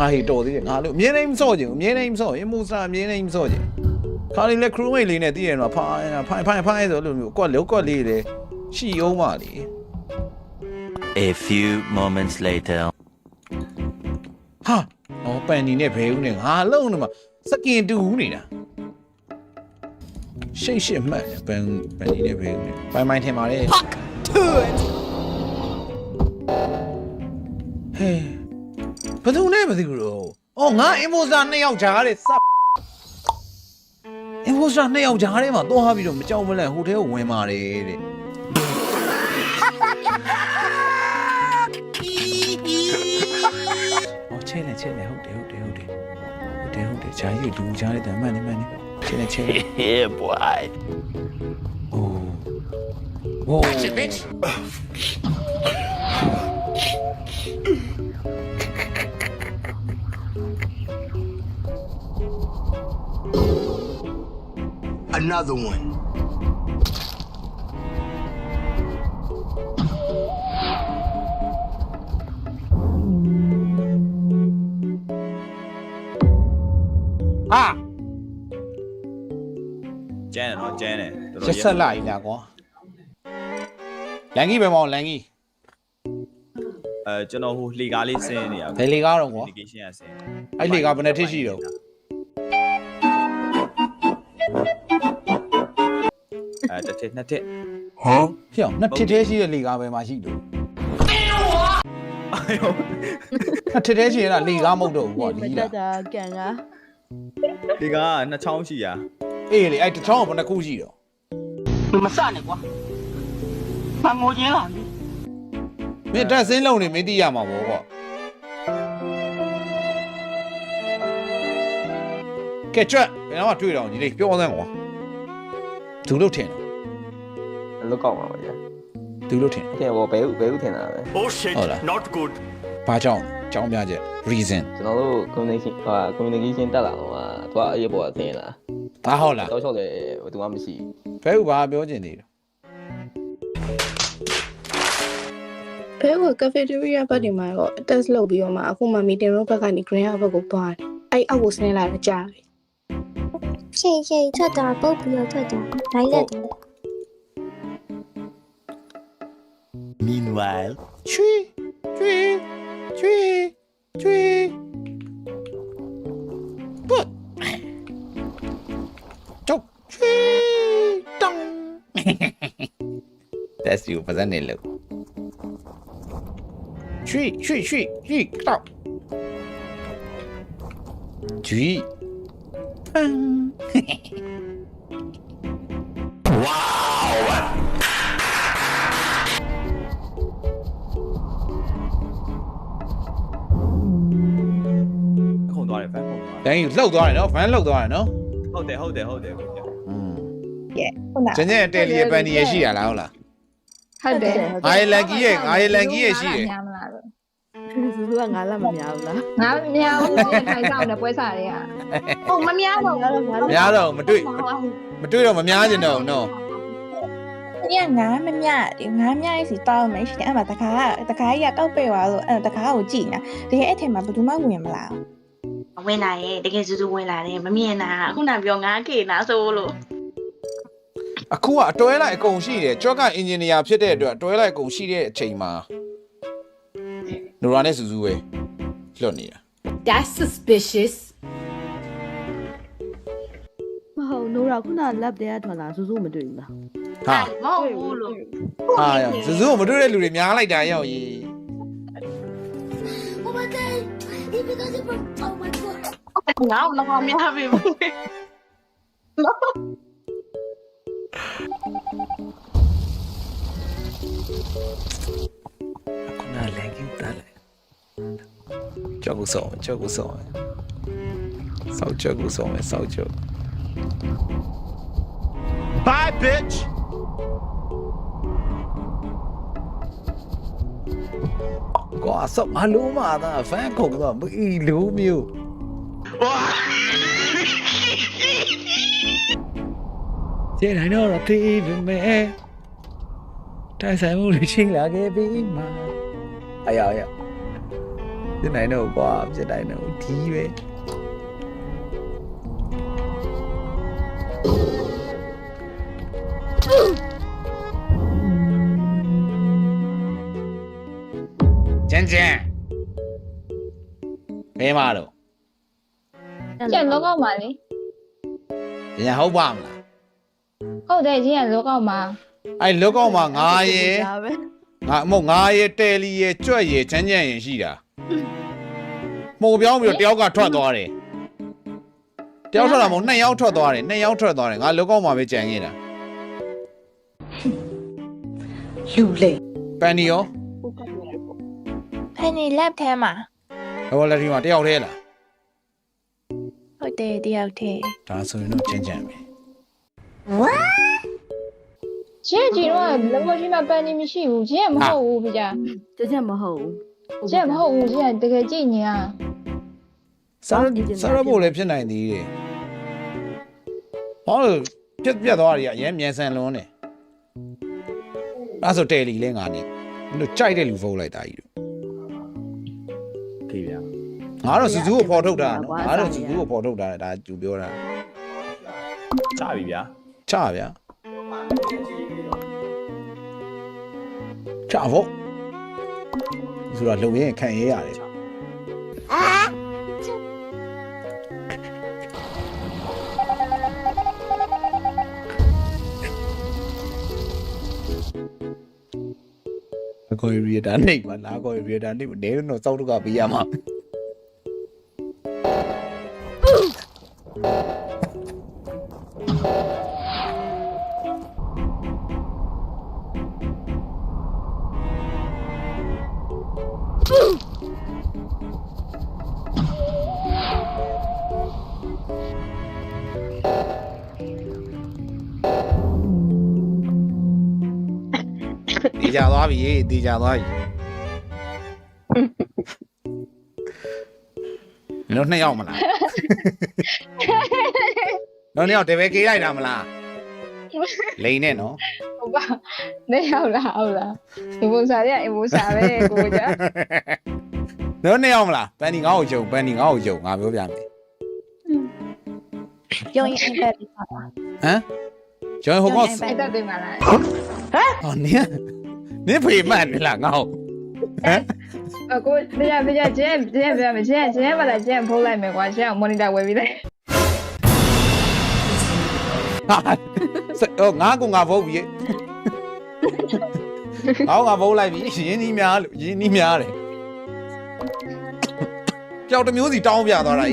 အာဟေးတော်သေးတယ်ငါလို့အမြဲတမ်းမစော့ချင်ဘူးအမြဲတမ်းမစော့အင်မိုစတာအမြဲတမ်းမစော့ချင်ခါလေးလဲ crew mate လေးနဲ့တည်ရတော့ဖိုင်ဖိုင်ဖိုင်ဖိုင်ဆိုလို့မျိုးကွက်လောက်ကွက်လေးလေရှိအောင်ပါလေ A few moments later. ဟာအော်ပန်နီနဲ့ဘဲဦးနဲ့ငါလုံးနေမှာစကင်တူဦးနေတာရှိတ်ရှိတ်မှတ်တယ်ပန်ပန်နီနဲ့ဘဲဦးနဲ့ပိုင်ပိုင်ထင်ပါလေ Fuck to it ဟဲ့ ဘယ်သူနဲ့မသိဘူးတော့အော်ငါအင်မိုစတာနှစ်ယောက်ကြားတဲ့စပ်အင်မိုစတာနှစ်ယောက်ကြားထဲမှာသွားပြီးတော့မကြောက်မလဲဟိုထဲကိုဝင်ပါတယ်တဲ့အော်ချဲလေချဲလေဟုတ်တယ်ဟုတ်တယ်ဟုတ်တယ်ဟုတ်တယ်ဟုတ်တယ်ဂျာကြီးကိုလူကြားတဲ့တမ်းမှန်နေမှန်နေချဲလေချဲလေ Yeah, boy. အိုးဝိုး Another one. ဟာကျန်းတယ်နော်ကျန်းတယ်တော်ရတော်ဆက်လိုက်ညာကွာလန်ကြီးပဲမောင်လန်ကြီးအဲကျွန်တော်ဟိုလှေကားလေးဆင်းနေရဘယ်လေကားတော့ကွာ communication ကဆင်းအဲ့လေကားဘယ်နဲ့ထစ်ရှိတော့ အဲတစ်ထစ်နှစ်ထစ် ဖျောင်းနှစ်ထစ်သေးရှိတဲ့လေကားပဲမှာရှိတော့နှစ်ထစ်သေးရှိရင်ကလေကားမဟုတ်တော့ဘူးကွာ မ လီး တ လာ တ်တာကန်က ဒီကားကနှစ်ချောင်းရှိရ အေးလေအဲ့တစ်ချောင်းကဘယ်နှခုရှိတော့ 你们散了瓜，把我捡了。 မင်းတက်စင်းလုံးနေမင်းသိရမှာပေါ့ကွာကဲကြွက်ဘယ်တော့မှတွေ့တော့ညီလေးပြောစမ်းကွာသူလို့ထင်တယ် လုတ်ကောက်မှာပါဗျာသူလို့ထင်တယ်။တင်ဘောဘဲဥဘဲဥထင်တာပဲ Oh shit, Hold on. not good. ဘာကြောင့်ကြောင်းပြချက် reason ။ကျွန်တော်တို့ communication ဟာ communication တက်လာတော့ဟာသူကအရေးပေါ်အသင်းလာဒါဟုတ်လား။တောက်လျှောက်တယ်ဘယ်သူမှမရှိဘယ်ဥဘာပြောချင်နေတယ်ဘဲက cafeteria ဘက်ဒီမှာတော့ test လုပ်ပြီးတော့မှအခုမှ meeting room ဘက်ကနေ green house ဘက်ကိုသွားတယ်အဲ့အောက်ကိုဆင်းလာတော့ကြာပြီရှေ့ရှေ့ထွက်တာပုတ်ပြီးတော့ထွက်တာလိုက်လက်တယ် Meanwhile. ချွေးချွေးချွေးချွေးပတ်တော့ချွေးတောင်း That's you ပါစနေလို့ချွေးချွေးချွေးချွေး တယ်ဖန်ခုန်သွားတိုင်းလှုပ်သွားတယ်နော် van လှုပ်သွားတယ်နော်ဟုတ်တယ်ဟုတ်တယ်ဟုတ်တယ်ကိုကျอืมဟုတ်လားကျန်ကျန်တယ်လီပန်နီရရှိရလားဟုတ်လားဟုတ်တယ်ငါရလန်ကြီးရဲ့ငါရလန်ကြီးရဲ့ရှိတယ်သူကငါလက်မများဘူးလားငါမများဘူးလေထိုင်ဆောင်တယ်ပွဲစားတွေကဟုတ်မများတော့ဘူးမများတော့မတွေ့မတွေ့တော့မများကျင်တော့ဘူးနော်ညငါမများဒီငါများစီတောင်းမယ်ရှိတယ်အဲ့မှာတခါတခါကြီးကတောက်ပဲ့သွားလို့အဲ့တခါကိုကြည့်နေတကယ်အဲ့ထဲမှာဘယ်သူမှဝင်မလာ ဝင်လာရဲ့တကယ်စူးစူးဝင်လာတယ်မမြင်တာခုနပြောငါခေနာဆိုလို့အခုကအတွဲလိုက်အကုန်ရှိတယ်ကြော့ကအင်ဂျင်နီယာဖြစ်တဲ့အတွက်အတွဲလိုက်အကုန်ရှိတဲ့အချိန်မှာနိုရာနဲ့စူးစူးပဲလွတ်နေတာ That's suspicious မဟုတ်နိုးရာခုနလက်တဲကထွက်လာစူးစူးမတွေ့ဘူးလားဟာမဟုတ်ဘူးလို့ဟာရစူးစူးကိုမတွေ့တဲ့လူတွေများလိုက်တာရောက်ကြီး Oh my god he because it was oh my god ငါ့တော့မများပြီဘူးခုနလန်ကင်းတက်လိုက်ကြောက်ကူဆောင်ကြောက်ကူဆောင်စောက်ကြောက်ကူဆောင် စောက်ကြောက် Bye, bitch. ကွာဆောက်မလုံးမသာဖန်ခုံတော့မအီလူမျိုးကျေနိုင်တော့တေးပြီမဲတိုင်ဆိုင်မှုလေးချင်းလာခဲ့ပြီမှာအယောအယောဖြစ်နိုင်တော့ကွာဖြစ်နိုင်တော့ဒီပဲကျန်ကျန်ဘယ်မှာတော့ ကျန်လောကောက်မှာလေညဟုတ်ပါမလားဟုတ်တယ်ကျန်လောကောက်မှာအဲ့လောကောက်မှာငါရေဒါပဲငါမဟုတ်ငါရေတယ်လီရေကြွက်ရေချမ်းချမ်းရင်ရှိတာမှုံပြောင်းပြီးတော့တယောက်ကထွက်သွားတယ်တယောက်ထွက်တာမဟုတ်နှစ်ယောက်ထွက်သွားတယ်နှစ်ယောက်ထွက်သွားတယ်ငါလောကောက်မှာပဲကြံနေတာလူလေပန်နီရောဖန်နီလက်ထဲမှာဟောလက်ထီမှာတယောက်တည်းလားဟု တ်တယ်တယောက်တည်းဒါဆိုရင်တော့ချမ်းချမ်းပဲကျန်ကြီးတော့လောကကြီးမှာပန်နီမရှိဘူးကျန်မဟုတ်ဘူးဗျာကြက်ကြက်မဟုတ်ဘူးကျန်မဟုတ်ဘူးကျန်တကယ်ကြည့်နေရစားစားရဖို့လည်းဖြစ်နိုင်သေးတယ်ဟောပြက်ပြက်သွားတယ်ကအရင်မြန်ဆန်လွန်းတယ်အဲ့ဆိုတယ်လီလဲငါနေတို့ကြိုက်တဲ့လူဖုန်းလိုက်တာကြီးတို့ခေဗျာ ငါတော့စူးစူးကိုပေါ်ထုတ်တာနော်ငါတော့စူးစူးကိုပေါ်ထုတ်တာဒါသူပြောတာချပြီဗျာချဗျာချဖို့ဆိုတော့လုံရင်ခံရရတယ်အကိုရီတာနေပါလားကိုရီတာနေနေတော့စောက်တော့ပေးရမှာ တေချာသွားပြီတေချာသွားပြီနော်နှစ်ယောက်မလားနော်နှစ်ယောက်တပည့်ကေးလိုက်တာမလားလိန်နဲ့နော်ဟုတ်ပါနေရောက်လားဟုတ်လားဒီပုံစားရအပုံစားပဲကိုကြနော်နှစ်ယောက်မလားပန်နီငါ့ကိုကြုံပန်နီငါ့ကိုကြုံငါပြောပြမယ်ရုံရင်အင်တက်ပြီးပါဟမ်ကျွန်တော်ဟိုကောအင်တက်ပြီးပါလားဟောနင်း နင်းဖေမှန်နေလားငါ့ကိုဟမ်အကိုတရားပြကျဲကျဲပြမယ်ကျဲကျဲပါလားကျဲဖိုးလိုက်မယ်ကွာကျဲမော်နီတာဝယ်ပြီးလိုက်ဟာဟိုငါကငါဖုတ်ပြီငါကငါဖုတ်လိုက်ပြီရင်းနှီးများလို့ရင်းနှီးများတယ်ကြောက်တစ်မျိုးစီတောင်းပြသွားတာ E